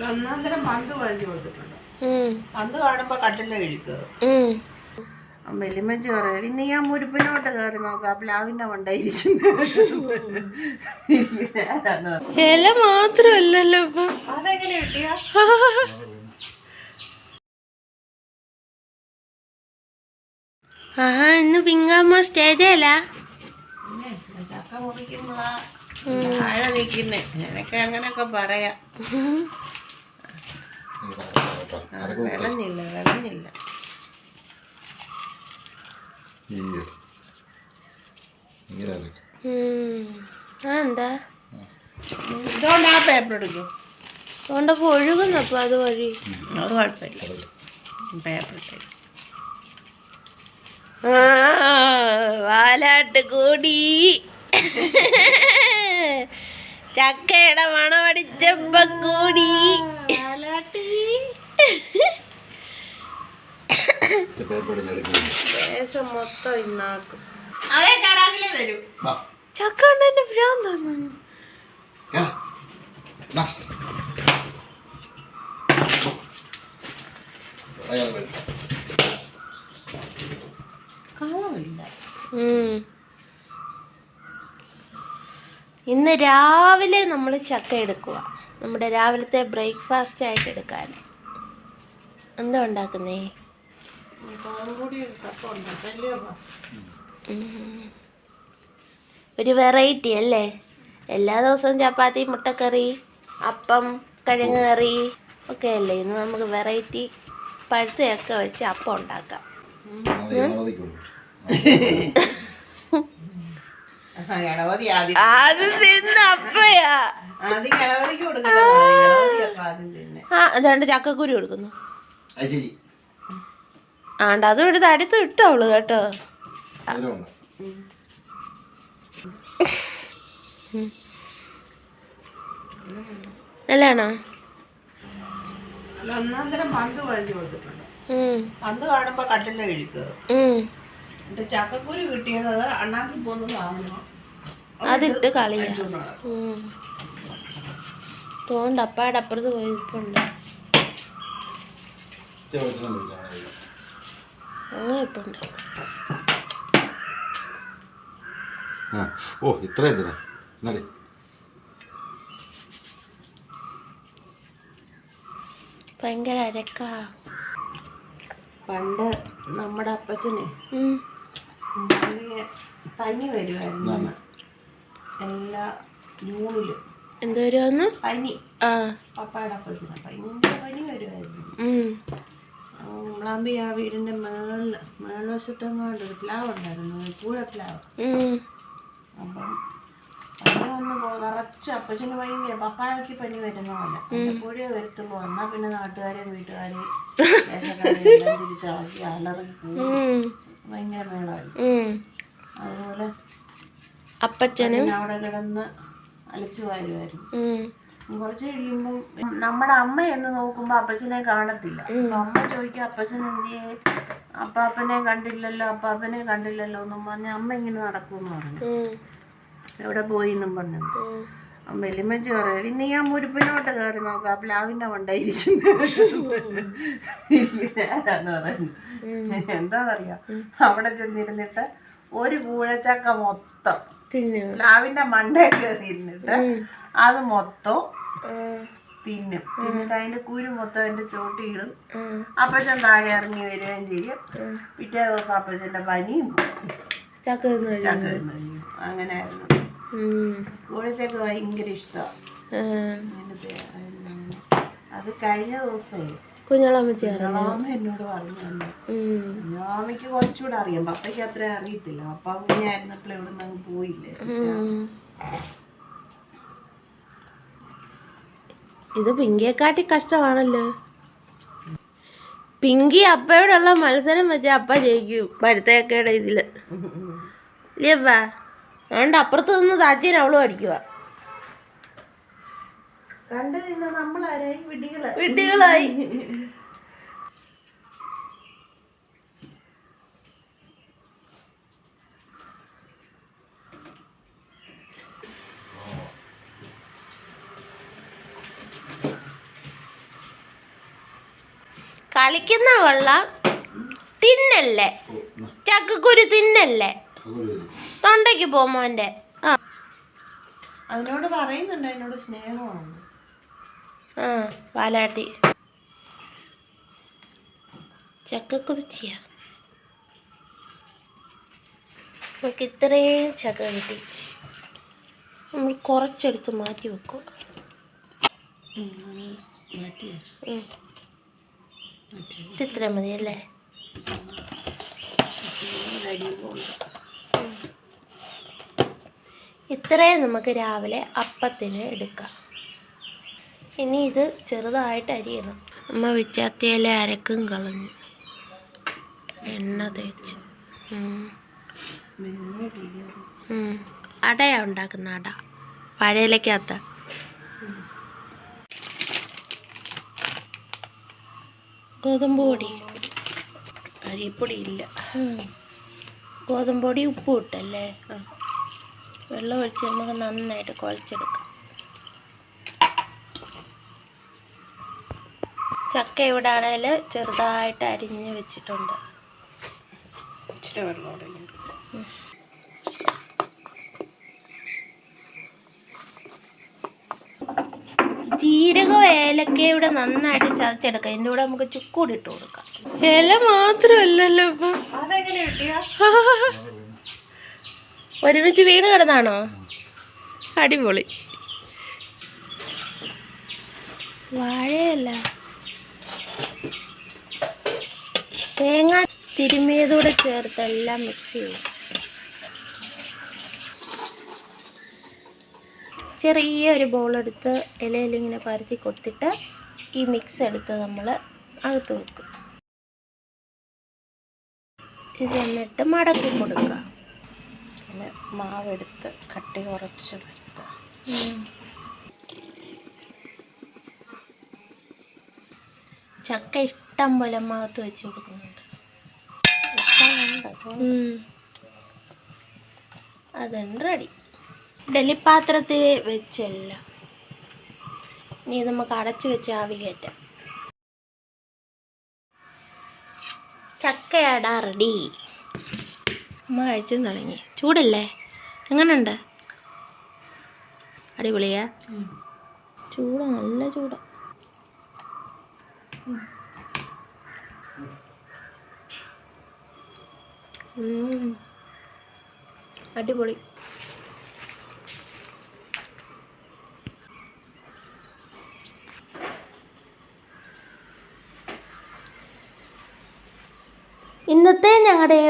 അല്ല ഒന്നാം തരം പന്ത് വാങ്ങി കൊടുത്തിട്ടുണ്ട് പന്ത് കാണുമ്പോ കട്ടിലെ കഴിക്കുക ഉം. വെല്ലുമ്മച്ചി പറയും ഇന്ന് ഞാൻ മുരുപ്പിനോട്ട് കയറി നോക്കാം പ്ലാവിന്റെ മണ്ടായിരിക്കും ഇല മാത്രമല്ലല്ലോ ഇപ്പൊ. അതെങ്ങനെ കിട്ടിയ? ആ ഇന്ന് പിങ്കാമ്മ സ്റ്റേജ് പിന്നെ ചക്ക മുറിക്കുമ്പോളാ താഴെ നിൽക്കുന്നേ അങ്ങനെയൊക്കെ പറയാം. വിളഞ്ഞില്ല വിളഞ്ഞില്ല ആ എന്താ? ഇതുകൊണ്ട് ആ പേപ്പർ എടുക്കും. അതുകൊണ്ടപ്പോ ഒഴുകുന്നപ്പോ അത് വഴി. അത് കുഴപ്പമില്ല. പേപ്പർ ഇട്ടേക്ക് വാലാട്ട് കൂടി. ചക്കയുടെ മണമടിച്ചപ്പ കൂടി. ദേശം മൊത്തം ഇന്നാക്കും. അവേ കറാമിലെ വരൂ. ചക്ക കൊണ്ട് എന്റെ ഭ്രാന്താണ് കളമില്ല ഉം. ഇന്ന് രാവിലെ നമ്മൾ ചക്ക എടുക്കുക നമ്മുടെ രാവിലത്തെ ബ്രേക്ക്ഫാസ്റ്റ് ആയിട്ട് എടുക്കാൻ എന്താ ഉണ്ടാക്കുന്നേ? ഒരു വെറൈറ്റി അല്ലേ? എല്ലാ ദിവസവും ചപ്പാത്തി മുട്ടക്കറി അപ്പം കിഴങ്ങ് കറി ഒക്കെ അല്ലേ ഇന്ന് നമുക്ക് വെറൈറ്റി പഴുത്തയൊക്കെ വെച്ച് അപ്പം ഉണ്ടാക്കാം. അത് തിന്ന് അപ്പയാ. ആ അതുകൊണ്ട് ചക്കക്കുരു കൊടുക്കുന്നു. ആണ്ട് അതും എടുത്ത് അടുത്ത് ഇട്ടു അവൾ കേട്ടോ. നല്ലാണോ പന്ത് വാങ്ങി കൊടുത്തിട്ടുണ്ട്. ഉം, പന്ത് കാണുമ്പോ കട്ടിലെ കഴിക്കുക. എന്നിട്ട് ചക്കക്കുരു കിട്ടിയത് അത് അണ്ണാക്കി പോന്നു സാധനം അതിട്ട് കളിയാ. തോണ്ടപ്പാടപ്പുറത്ത് നടക്കും. തോണ്ട് അപ്പാടെ അപ്പുറത്ത് ഓ ഇത്ര എന്തിനാ എന്നാടി? ഭയങ്കര അരക്കാ. പണ്ട് നമ്മുടെ അപ്പച്ചനെ പനി വരുമായിരുന്നു അന്ന്. എല്ലാ ജൂണിൽ എന്തോ വരുവാന്ന്? പനി. ആ. പപ്പായുടെ അപ്പച്ചനെ ഭയങ്കര പനി വരുമായിരുന്നു ഉം. ആ വീടിന്റെ മേളിൽ മേൾവശത്തെങ്ങാണ്ട് ഒരു പ്ലാവ് ഉണ്ടായിരുന്നു പൂഴ പ്ലാവ്. അപ്പം പനി വന്ന് നിറച്ച് അപ്പച്ചന് ഭയങ്കര പപ്പായക്ക് പനി വരുന്ന പോലെ പൂഴ വരുത്തുമ്പോ എന്നാ പിന്നെ നാട്ടുകാരെയും വീട്ടുകാരെയും തിരിച്ചളക്കി അലറി. ഭയങ്കര മേളായി. അതുപോലെ അപ്പച്ചനും അവിടെ കിടന്ന് അലച്ചു വാരുമായിരുന്നു. കുറച്ച് കഴിയുമ്പോൾ നമ്മുടെ അമ്മ എന്ന് നോക്കുമ്പോ അപ്പച്ചനെ കാണത്തില്ല. അപ്പൊ അമ്മ ചോദിക്കും അപ്പച്ചൻ എന്തിയെ? അപ്പാപ്പനെ കണ്ടില്ലല്ലോ അപ്പാപ്പനെ കണ്ടില്ലല്ലോ എന്നും പറഞ്ഞ് അമ്മ ഇങ്ങനെ നടക്കുമെന്ന് പറഞ്ഞു. എവിടെ പോയി എന്നും പറഞ്ഞു. വെല്ലുമ്മച്ചി പറയും ഇന്ന് ഞാൻ മുരിപ്പിനോട്ട് കയറി നോക്കാം പ്ലാവിന്റെ മണ്ടായിരിക്കും ആരാന്ന് പറയുന്നത് എന്താന്നറിയാം? അവിടെ ചെന്നിരുന്നിട്ട് ഒരു കൂഴച്ചക്ക മൊത്തം പ്ലാവിന്റെ മണ്ടയിൽ കയറി ഇരുന്നിട്ട് അത് മൊത്തം. തിന്നും. തിന്നിട്ട് അതിന്റെ കുരു മൊത്തം അതിന്റെ ചോട്ടിയിടും. ഇടും അപ്പച്ചൻ താഴെ ഇറങ്ങി വരികയും ചെയ്യും. പിറ്റേ ദിവസം അപ്പച്ചന്റെ പനിയും ചക്ക. അങ്ങനെയായിരുന്നു. ഉം. കൂഴച്ചക്ക ഭയങ്കര ഇഷ്ടമാണ്. അത് കഴിഞ്ഞ ദിവസം കുഞ്ഞളമ്മച്ചി എന്നോട് പറഞ്ഞു തന്നെ. ഉം. കുഞ്ഞാമ്മയ്ക്ക് കുറച്ചുകൂടെ അറിയാം. പപ്പയ്ക്ക് അത്ര അറിയത്തില്ല. പപ്പ കുഞ്ഞായിരുന്നപ്പോൾ ഇവിടെ നിന്ന് പോയില്ലേ? ഇത് പിങ്കിയെക്കാട്ടി കഷ്ടമാണല്ലോ. പിങ്കി അപ്പയോടുള്ള മത്സരം വെച്ച അപ്പ ജയിക്കും പഴുത്തേക്കയുടെ ഇതിൽ. ഇല്ലപ്പാ അതുകൊണ്ട് അപ്പുറത്ത് നിന്ന് താച്ചേന് അവൾ അടിക്കുക കണ്ടു നിന്ന നമ്മളാരായി? വിഡികളായി വിഡ്ഢികളായി. കളിക്കുന്ന കൊള്ളാം തിന്നല്ലേ? ചക്കക്കുരു തിന്നല്ലേ? തൊണ്ടയ്ക്ക് പോമോന്റെ ആ. അതിനോട് പറയുന്നുണ്ട് അതിനോട് സ്നേഹമാണ് ആ പാലാട്ടി ചക്കക്കുരുച്ചിയ നമുക്ക് ഇത്രയും ചക്ക കിട്ടി. നമ്മൾ കുറച്ചെടുത്ത് മാറ്റി വെക്കും. മാറ്റി. ഇത് മതി അല്ലേ ഇത്രയും നമുക്ക് രാവിലെ അപ്പത്തിന് എടുക്കാം. ഇനി ഇത് ചെറുതായിട്ട് അരിയണം. അമ്മ വിച്ചാത്തിയില അരക്കും കളഞ്ഞു. എണ്ണ തേച്ച്. ഉം. ഉം. അടയാ ഉണ്ടാക്കുന്ന അട. പഴയിലക്കകത്ത. ഗോതമ്പ് പൊടി. അരിപ്പൊടി ഇല്ല ഗോതമ്പൊടി ഗോതമ്പ് പൊടി ഉപ്പ് ഇട്ടല്ലേ? വെള്ളം ഒഴിച്ച് നമുക്ക് നന്നായിട്ട് കുഴച്ചെടുക്കാം. ചക്ക ഇവിടെ ആണെങ്കിൽ ചെറുതായിട്ട് അരിഞ്ഞ് വെച്ചിട്ടുണ്ട്. ഇച്ചിരി വെള്ളം കൂടെ ഇങ്ങനെ. ജീരകം ഏലക്കയുടെ നന്നായിട്ട് ചതച്ചെടുക്കാം. ഇതിന്റെ കൂടെ നമുക്ക് ചുക്കൂടി ഇട്ട് കൊടുക്കാം. ഇല മാത്രമല്ലല്ലോ ഇപ്പം. ഒരുമിച്ച് വീണ് കിടന്നാണോ? അടിപൊളി. വാഴയല്ല. തേങ്ങ തിരുമിയതൂടെ ചേർത്ത് എല്ലാം മിക്സ് ചെയ്യും ചെറിയ ഒരു ബോൾ എടുത്ത് ഇലയിൽ ഇങ്ങനെ പരത്തി കൊടുത്തിട്ട് ഈ മിക്സ് എടുത്ത് നമ്മൾ അകത്ത് വെക്കും. ഇത് എന്നിട്ട് മടക്കി കൊടുക്കുക. പിന്നെ മാവെടുത്ത് കട്ടി കുറച്ച് വരുത്തുക. ചക്ക ഇഷ്ടം പോലെ മാവത്ത് വെച്ച് കൊടുക്കുന്നുണ്ട്. അതുണ്ട് റെഡി? ഡെലിപ്പാത്രത്തിൽ വെച്ചല്ല. ഇനി നമുക്ക് അടച്ചു വെച്ച് ആവി കയറ്റാം. ചക്കയട റെഡി അമ്മ കഴിച്ചു തുടങ്ങി. ചൂടല്ലേ? എങ്ങനെയുണ്ട് അടിപൊളിയാ? ചൂട നല്ല ചൂട. അടിപൊളി ഇന്നത്തെ ഞങ്ങളുടെ ഈ